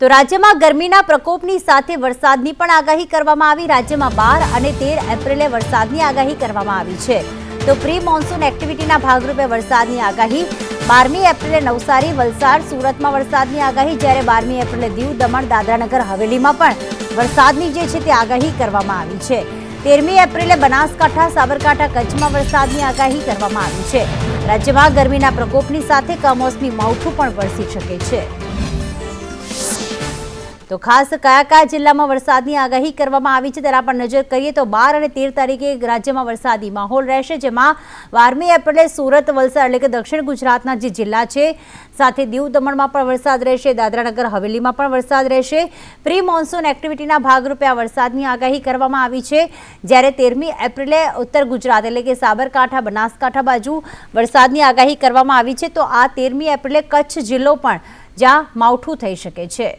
તો રાજ્યમાં ગરમીના પ્રકોપની સાથે વરસાદની પણ આગાહી કરવામાં આવી. રાજ્યમાં બાર અને તેર એપ્રિલે વરસાદની આગાહી કરવામાં આવી છે. તો પ્રી મોન્સૂન એક્ટિવિટીના ભાગરૂપે વરસાદની આગાહી. બારમી એપ્રિલે નવસારી, વલસાડ, સુરતમાં વરસાદની આગાહી. જ્યારે બારમી એપ્રિલે દીવ, દમણ, દાદરાનગર, હવેલીમાં પણ વરસાદની જે છે તે આગાહી કરવામાં આવી છે. તેરમી એપ્રિલે બનાસકાંઠા, સાબરકાંઠા કચ્છમાં વરસાદની આગાહી કરવામાં આવી છે. રાજ્યમાં ગરમીના પ્રકોપની સાથે કમોસમી માવઠું પણ વરસી શકે છે. તો ખાસ કયા કયા જિલ્લામાં વરસાદની આગાહી કરવામાં આવી છે, તેના પર નજર કરીએ તો બાર અને તેર તારીખે રાજ્યમાં વરસાદી માહોલ રહેશે, જેમાં બારમી એપ્રિલે સુરત, વલસાડ એટલે કે દક્ષિણ ગુજરાતના જે જિલ્લા છે, સાથે દીવ દમણમાં પણ વરસાદ રહેશે, દાદરાનગર, હવેલીમાં પણ વરસાદ રહેશે. પ્રી મોન્સૂન એક્ટિવિટીના ભાગરૂપે આ વરસાદની આગાહી કરવામાં આવી છે. જ્યારે તેરમી એપ્રિલે ઉત્તર ગુજરાત એટલે કે સાબરકાંઠા, બનાસકાંઠા બાજુ વરસાદની આગાહી કરવામાં આવી છે, તો આ તેરમી એપ્રિલે કચ્છ જિલ્લો પણ જ્યાં માવઠું થઈ શકે છે.